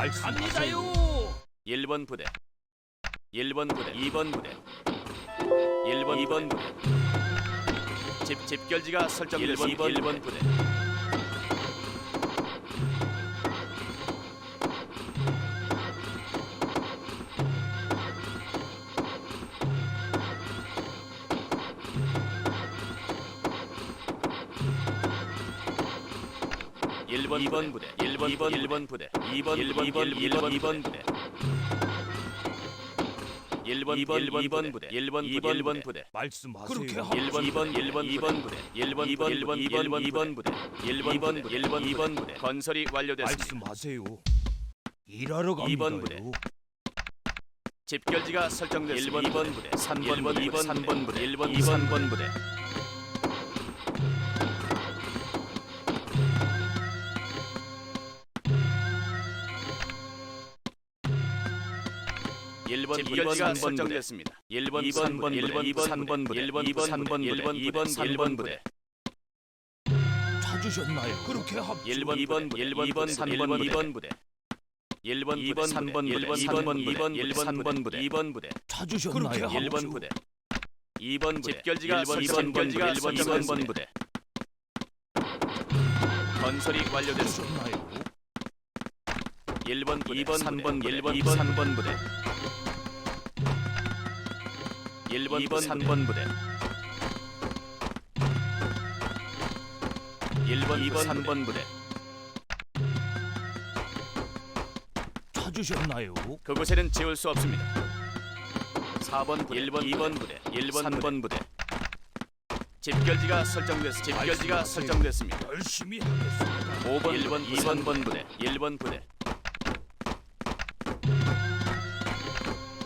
말씀하세요. 1번 부대. 1번 부대. 2번 부대. 1번 2번 부대. 집 집결지가 설정됐습니다. 1번 1번 부대 2번 부대 1번 2번 1번 부대 2번 1번 2번 1번 2번 부대 1번 2번 1번 부대 1번 2번 1번 부대 말씀하세요. 그렇게 하- 1번 2번 1번 2번 부대 1번 2번 1번 2번 2번 부대 1번 2번 1번 2번 부대 건설이 완료됐습니다. 말씀하세요. 일하러 2번 부대. 갑니다요. 집결지가 설정됐습니다. 1번 2번 부대 3번 2번 2번 3번 부대 1번 2번 3번 부대 일번 집결지가 설정됐습니다. 1번 2번 3번 1번 2번 3번 부대 1번 2번 3번 1번 2번 3번 부대 찾으셨나요? 그렇게 합. 1번 2번 1번 2번 3번 2번 부대 1번 2번 3번 1번 3번 2번 1번 3번 부대 2번 부대 찾으셨나요? 그렇게 합- 1번 부대 2번 부대 집결지가 1번, 2번 2번, 집결지가 1번, 1번 2번 2번 부대 건설이 완료됐습니다. 찾으셨나요? 1번 2번 3번 1번 2번 3번 부대 1번 2번 3번 부대 1번 2번 3번 부대 찾으셨나요? 그곳에는 지울 수 없습니다. 4번 부대 1번 2번 부대 1번 3번 부대 집결지가 설정됐습니다. 집결지가. 설정됐습니다. 열심히 하겠습니다. 5번 1번 2번 부대 1번 부대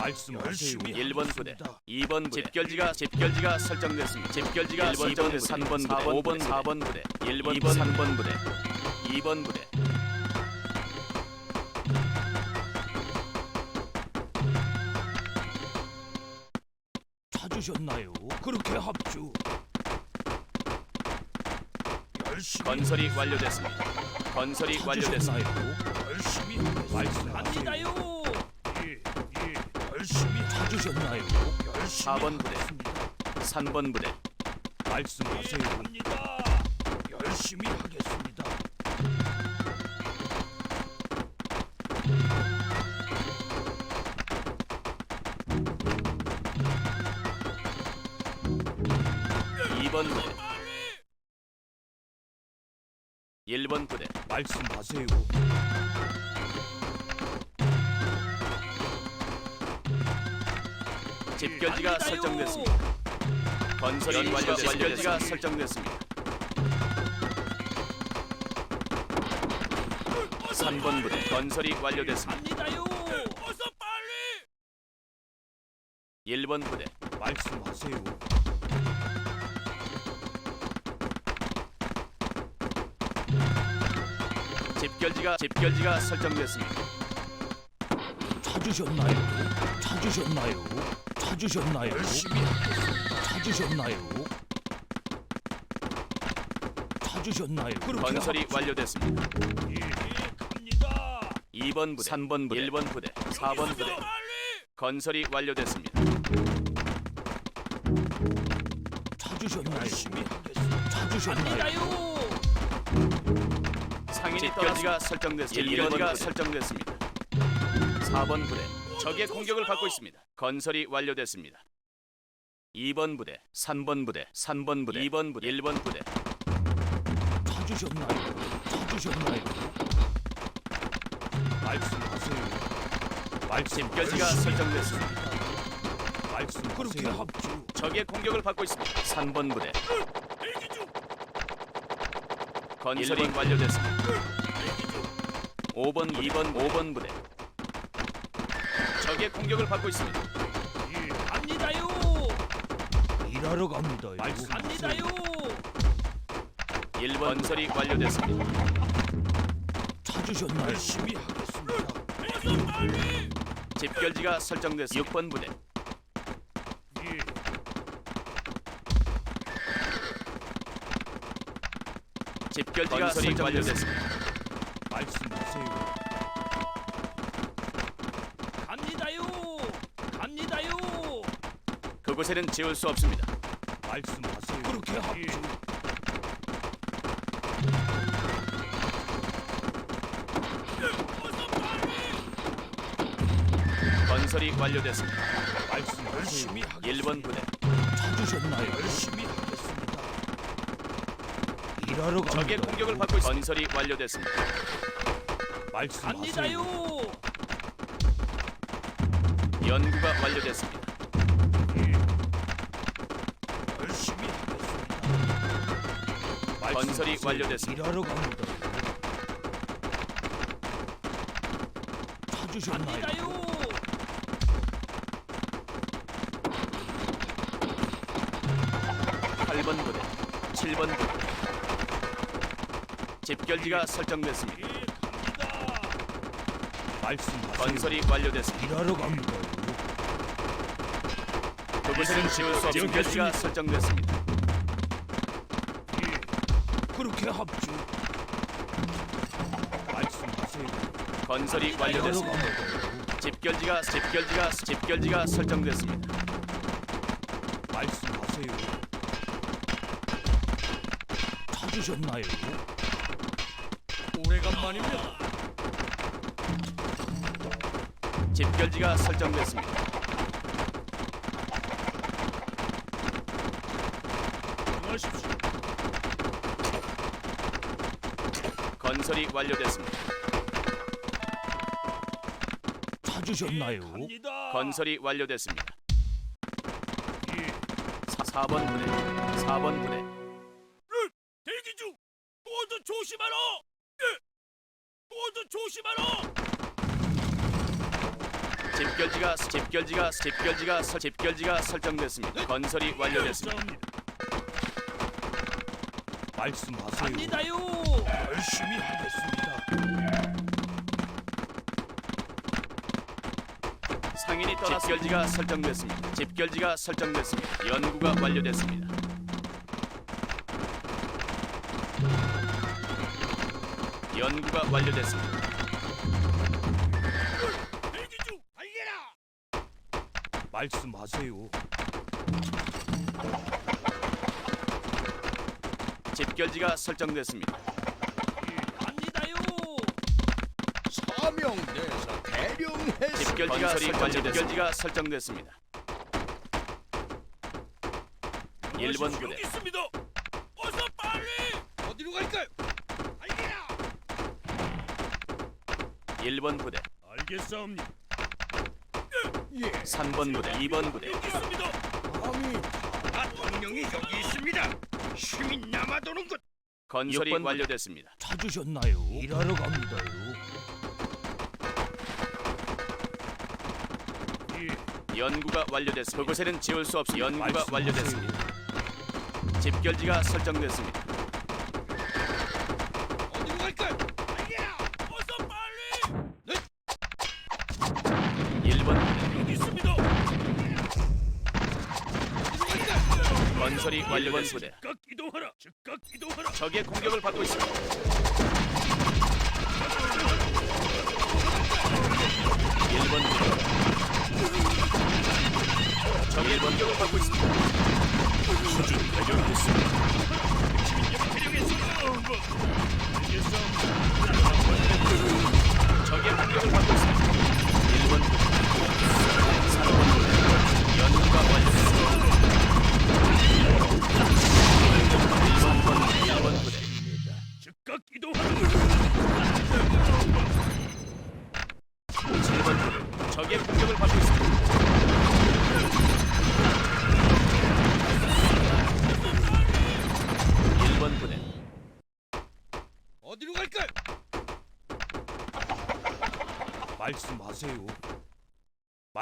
열심히 1번 부대 하겠습니다. 2번 부대 집결지가 집결지가 설정됐습니다. 집결지가 1번 2번 3번 부대 5번 4번 부대 1번 2번 3번 부대 2번 부대 찾으셨나요? 그렇게 합주. 건설이 완료됐습니다. 건설이 완료됐습니다. 찾으셨나요? 열심히. 말씀하세요. 4번 부대 3번 부대 말씀하세요. 합니다. 열심히 하겠습니다. 2번 부대 1번 부대 말씀하세요. 집결지가 설정됐습니다. 건설이 완료 집결지가 설정됐습니다. 3번 부대 건설이 완료됐습니다. 어서 빨리. 1번 부대 말씀하세요. 집결지가 집결지가 설정됐습니다. 찾으셨나요? 찾으셨나요? 찾으셨나요? 찾으셨나요? 찾으셨나요? 건설이 완료됐습니다. 예, 갑니다. 2번 부대 3번 부대 1번 부대 4번 부대 빨리. 건설이 완료됐습니다. 찾으셨나요? 열심히 하겠습니다. 찾으셨나요? 상인 집결지가 설정됐습니다. 1번지가 설정됐습니다. 4번 부대 적의 공격을 받고 있습니다. 건설이 완료됐습니다. 2번 부대, 3번 부대, 3번 부대, 2번 부대, 1번 부대, 찾으셨나요? 찾으셨나요? 말씀하세요. 말씀 집결지가 설정됐습니다. 그렇게 말씀하세요. 합주. 적의 공격을 받고 있습니다. 3번 부대. 건설이 완료됐습니다. 5번, 2번, 5번 부대 적의 공격을 받고 있습니다. 예, 갑니다요. 일하러 갑니다요. 합니다요. 1번 건설이 완료됐습니다. 찾으셨나요? 열심히 하겠습니다. 어서 빨리. 집결지가 설정됐습니다. 6번 부대 예, 집결지가 설정됐습니다. 말씀하세요. 그곳에는 지울 수 없습니다. 말씀하세요. 그렇게 합주. 건설이 완료됐습니다. 말씀하세요. 열심히 하겠습니다. 1번 부대 찾으셨나요? 열심히 하겠습니다. 일하러 갑니다. 적의 공격을 받고 있습니다. 건설이 완료됐습니다. 말씀하세요. 연구가 완료됐습니다. 건설이. 완료됐습니다. 일하러 갑니다. 찾으셨나요? 8번 부대, 7번 부대. 집결지가 설정됐습니다. 예. 말씀하세요. 건설이 완료됐습니다. 일하러 갑니다. 그곳에는 지울 수 없는 집결지가 설정됐습니다. 합주. 말씀하세요. 건설이 완료됐습니다. 집결지가 집결지가 집결지가 설정됐습니다. 말씀하세요. 찾으셨나요? 오래간만입니다. 집결지가 설정됐습니다. 안녕하십시오. 건설이 완료됐습니다. 찾으셨나요? 갑니다. 건설이 완료됐습니다. 예, 4, 번 부대, 4번 부대, 대기 중. 모두 조심하라. 예, 모두 조심하라. 집결지가 집결지가 집결지가 설- 집결지가 설정됐습니다. 건설이 완료됐습니다. 말씀하세요. 열심히 하겠습니다. 상인이 떠나 집결지가 설정됐습니다. 집결지가 설정됐습니다. 연구가 완료됐습니다. 연구가 완료됐습니다. 대기 중. 알게라. 말씀하세요. 집결지가 설정됐습니다. 대령했습니다. 집결지가 설정 집결지가 설정됐습니다. 1번 부대, 여기 있습니다. 어서 빨리. 어디로 갈까요? 알게라. 1번 부대, 알겠사옵니다. 예, 3번 부대, 2번 부대, 여기 있습니다. 감히 대통령이 여기 있습니다. 힘이 남아도는 것. 건설이 육번 부대. 완료됐습니다. 찾으셨나요? 일하러 갑니다요. 연구가 완료됐습니다. 그곳에는 지울 수 없습니다. 연구가. 완료됐습니다. 집결지가 설정됐습니다. 어디로 갈까요? 알게라. 어서 빨리. 1번 부대, 여기 있습니다. 어디로 갈까요? 건설이 완료됐습니다. 즉각 이동하라. 즉각 이동하라. 적의 공격을 받고 있습니다. 1번 적의 공격을 받고 있습니다. 수준. 알겠사옵니다. 적의 공격을 받고 있습니다. 1번 3번 연구가 완료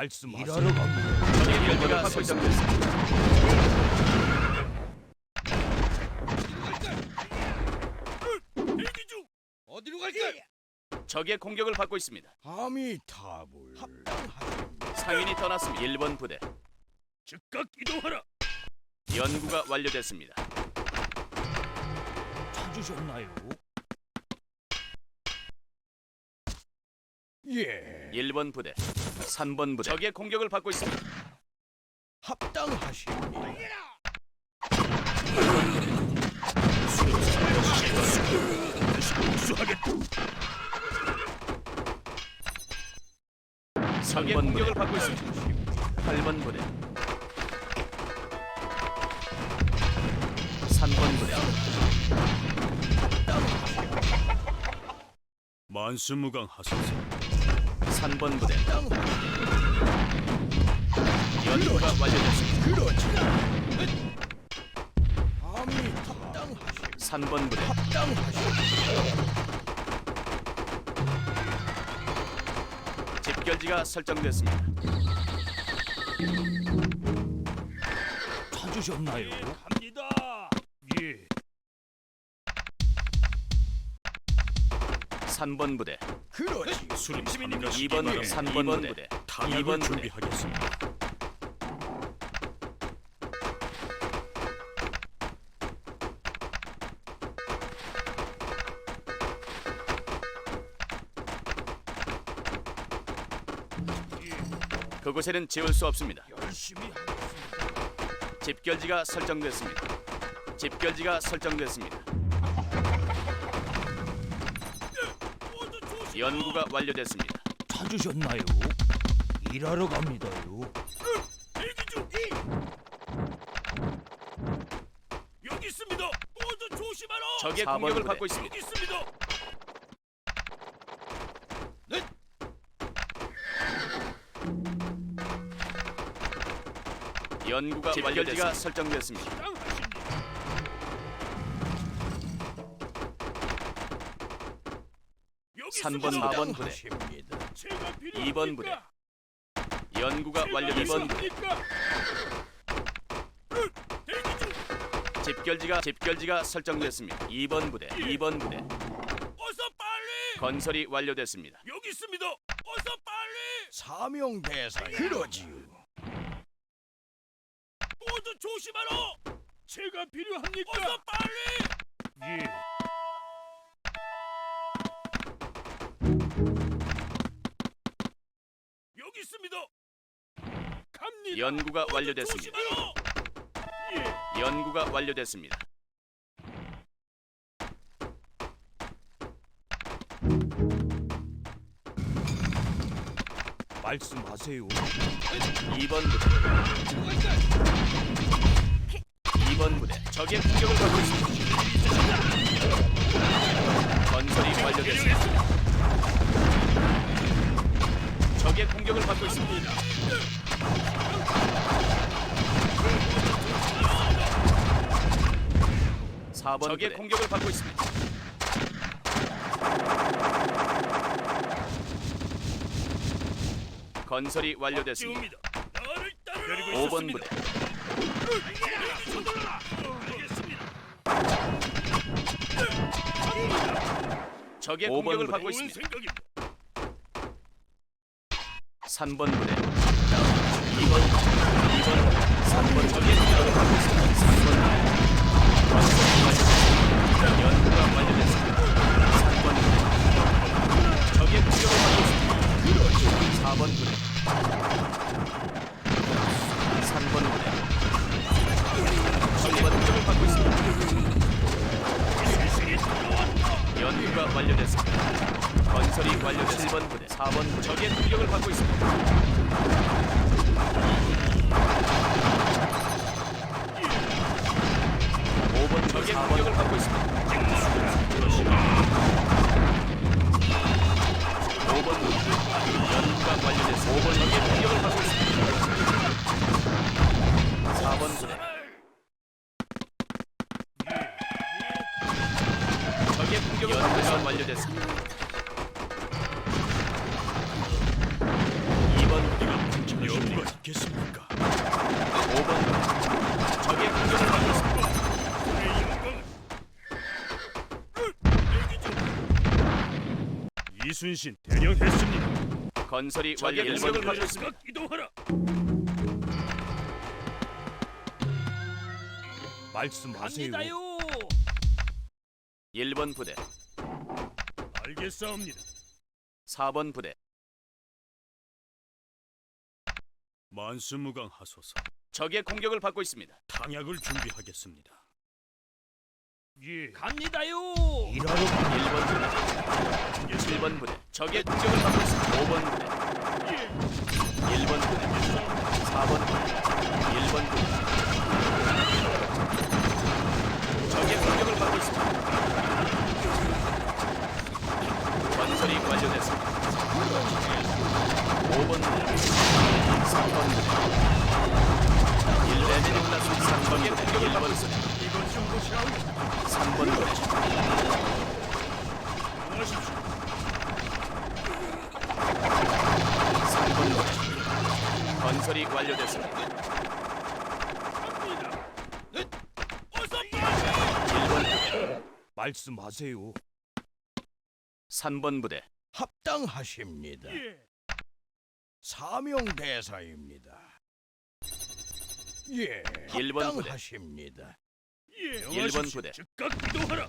말씀하세요. 일하러 갑니다. 적의 결과가 설정됐습니다. 대기 중. 어디로 갈까요? 적의 공격을 받고 있습니다. 탑을 상인이 떠났습니다. 1번 부대 즉각 이동하라. 연구가 완료됐습니다. 찾으셨나요? 예, 1번 부대 3번 부대 적의 공격을 받고 있습니다. 합당하십니다. 적의 공격을 받고 있습니다. 8번 부대 만수무강 하소서. 3번 부대 연구가 완료됐습니다. 그렇지. 감히 합당하십니다. 3번 부대. 집결지가 설정됐습니다. 찾으셨나요? 3번 부대 그렇지. 수림십니까? 2번 3번 부대 2번 부대 준비하겠습니다. 그곳에는 지울 수 없습니다. 열심히 하겠습니다. 집결지가 설정됐습니다. 집결지가 설정됐습니다. 연구가 완료됐습니다. 찾으셨나요? 일하러 갑니다요. 여기 있습니다. 모두 조심하라. 적의 4번 공격을 부대. 받고 있습니다. 여기 있습니다. 연구가 집결지가 설정됐습니다. 당 3번, 있습니다. 4번 부대. 합당하십니다. 제가 2번 부대. 연구가. 필요합니까? 대기 중. 집결지가 집결지가 설정됐습니다. 2번 부대, 2번 부대. 어서 빨리. 건설이 완료됐습니다. 여기 있습니다. 어서 빨리. 사명 대사 그러지요. 모두 조심하라. 제가 필요합니까? 어서 빨리. 예. 갑니다. 연구가 완료됐습니다. 예. 연구가 완료됐습니다. 말씀하세요. 2번 부대, 2번 부대. 적의 공격을 받고 있습니다. 건설이 완료됐습니다. 적의 공격을 받고 있습니다. 사번 적의 공격을 받고 있습니다. 건설이 완료됐습니다. 지웁니다. 나를 따르라. 5번 부대, 서둘러라. 알겠습니다. 적의 5번 공격을 부대. 받고 좋은 있습니다. 생각입니다. 3번 부대 완료됐습니다 3번 부대 적의 공격을 받고 있습니다 4번 부대 3번 부대 적의 공격을 받고 있습니다 연구가 완료됐습니다 건설이 완료됐습니다 7번 부대 4번 부대 적의 공격을 받고 있습니다 공격을 받고 있습니다. 5번 부대 연구가 완료됐습니다 5번 적의 공격을 이순신 대령했습니다. 건설이 적의 완료 공격을 1번을 받고 받고 있습니다. 있습니다 이동하라. 말씀하세요. 1번 부대 알겠사옵니다. 4번 부대 만수무강하소서. 적의 공격을 받고 있습니다. 탕약을 준비하겠습니다. 예. 갑니다요. 일하러 1번 부대, 7번 부대, 적의 공격을 받고 있습니다. 5번 부대, 1번 부대, 4번 부대, 1번 부대. 적의 공격을 받고 있습니다. 건설이 완료됐습니다. 5번 부대, 3번 부대. 1레벨이 올랐습니다. 3번의 공격을 받고 있습니다. 이건 좀 보시라고. 3번 부대. 하십시오. 3번 부대. 건설이 완료됐습니다. 어서 1번 부대, 말씀하세요. 3번 부대, 합당하십니다. 예. 사명 대사입니다. 예, 일본 부대. 합당하십니다. 예. 일본 부대. 즉각 이동하라.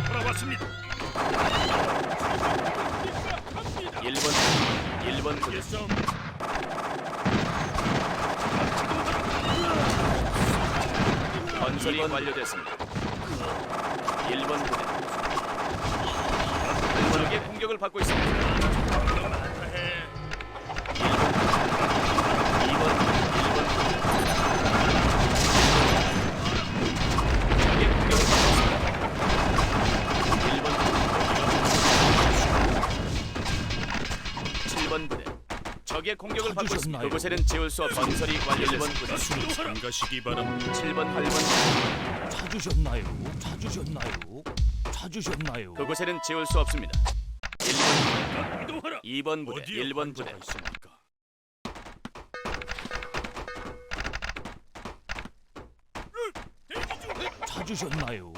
여기 돌아왔습니다. 1번 부대, 1번 부대. 예, 싸움. 건설이 완료됐습니다. 1번 부대. 적의 공격을 받고 있습니다. 적의 공격을 받고 있습니다. 그곳에는 지울 수 없. 건설이 완료. 1번 부대. 참가시기 바랍니다. 7번, 8번 부대. 찾으셨나요? 찾으셨나요? 찾으셨나요? 그곳에는 지울 수 없습니다. 1번 이동하라. 2번 부대, 어디에 1번 부대. 환자가 있습니까? 찾으셨나요?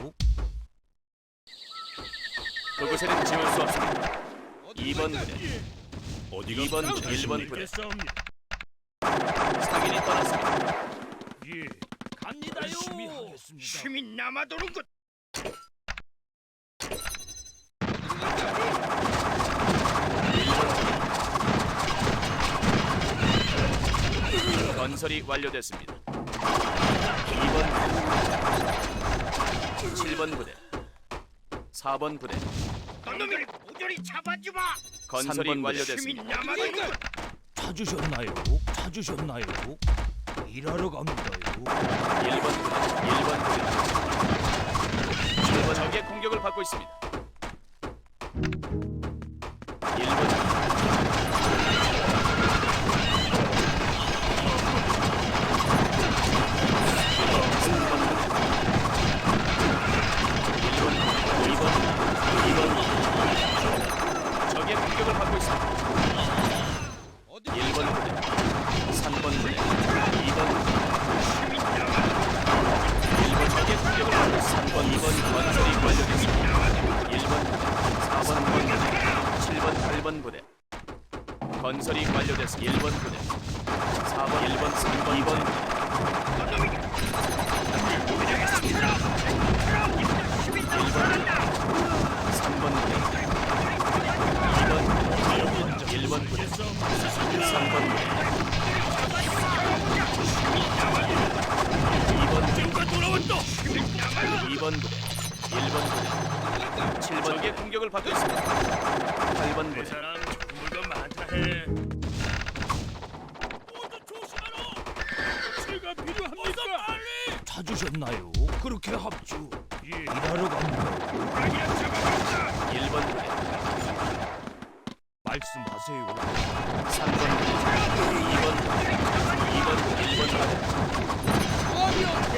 그곳에는 지울 수 없습니다. 2번 부대, 어디가 2번 부대, 1번 부대. 상인이 떠났습니다. 예. 갑니다요. 하겠습니다. 힘이 남아도는 것. 건설이 완료됐습니다. 2번 부대, 7번 부대, 4번 부대. 너놈이 모조리 잡아주마. 건설이. 완료됐습니다. 것. 찾으셨나요? 찾으셨나요? 일하러 갑니다요. 1번 부대, 1번 부대. 1번 적의 공격을 받고 있습니다. 건설이 완료됐습니다. 1번 부대, 4번 부대, 7번, 8번 부대. 건설이 완료됐습니다. 1번 부대, 4번, 1번, 3번, 2번 부대. 3번 부대, 2번 부대, 1번 부대, 3번 부대. 2번 누가 돌아왔다. 2번 부대, 1번 부대, 7번 적의 공격을 받고 있습니다. 8번 부대, 사람 물건 많다 해. 모두 조심하라. 제가 어서 필요합니까? 빨리. 찾으셨나요? 그렇게 합주. 예. 일하러 갑니다. 1번 부대, 말씀하세요. 3번 부대 2번 부대 2번 부대 1번 부대 대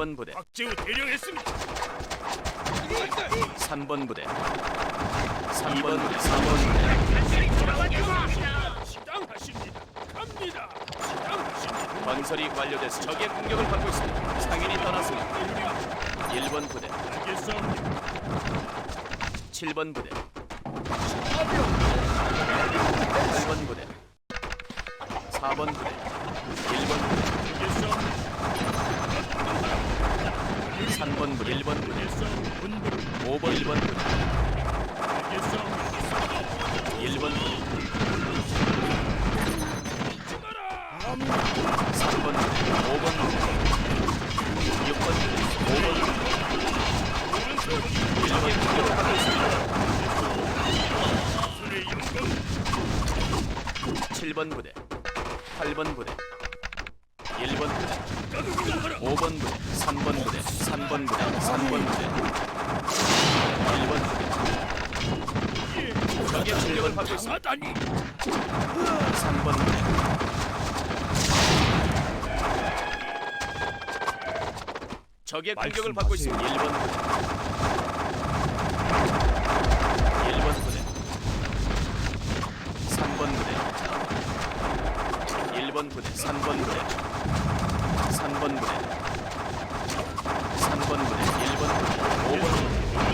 8번 부대 박재우 대령했습니다. 어디로 갈까요? 3번 부대 3번 부대 4번 부대 시당하십니다. 갑니다. 시당하십니다. 건설이 완료돼서 적의 공격을 받고 있습니다 상인이 떠났습니다 1번 부대 알겠습니다. 7번 부대 사명 8번 부대 4번 부대 1번 부대. 3번 부대 1번 부대 알겠습니다. 본부를 5번 1번 부대 알겠습니다. 1번 부대 마라. 3번 부대 5번 부대 6번 부대 5번 부대 1번 공격을 받고 있습니다 손의 영광 7번 부대 8번 부대 1번 부대 5번 부대 3번 부대 3번 부대 3번 부대. 1번. 부대 적의 공격을 받고 있습니다 사단이. 3번 부대. 적의 공격을 받고 있습니다. 1번 부대. 1번 부대. 3번 부대. 1번 부대 3번 부대 3번 부대 3번 부대 1번 부대 5번 부대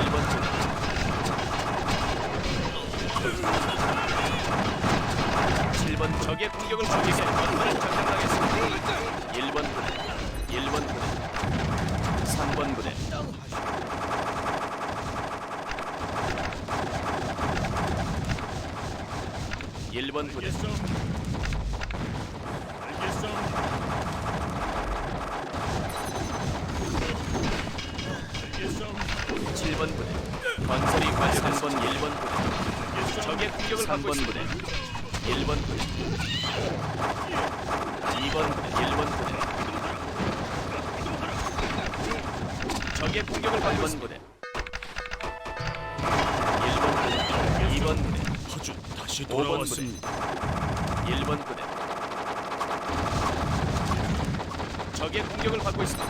1번 부대 7번 적의 공격을 장전당했습니다 어디로 갈까요? 1번 부대 1번 부대 3번 부대 1번 부대 알겠습니다. 알겠습니다. 알겠습니다. 7번 부대. 건설이 완료된 3번 1번 부대. 적의 공격을 받고 있습니다. 1번 부대. 2번 부대 1번 부대. 적의 공격을 받고 있습니다. 1번 부대 2번 부대. 아주 다시 5번 부대. 돌아왔습니다. 1번 부대. 적의 공격을 받고 있습니다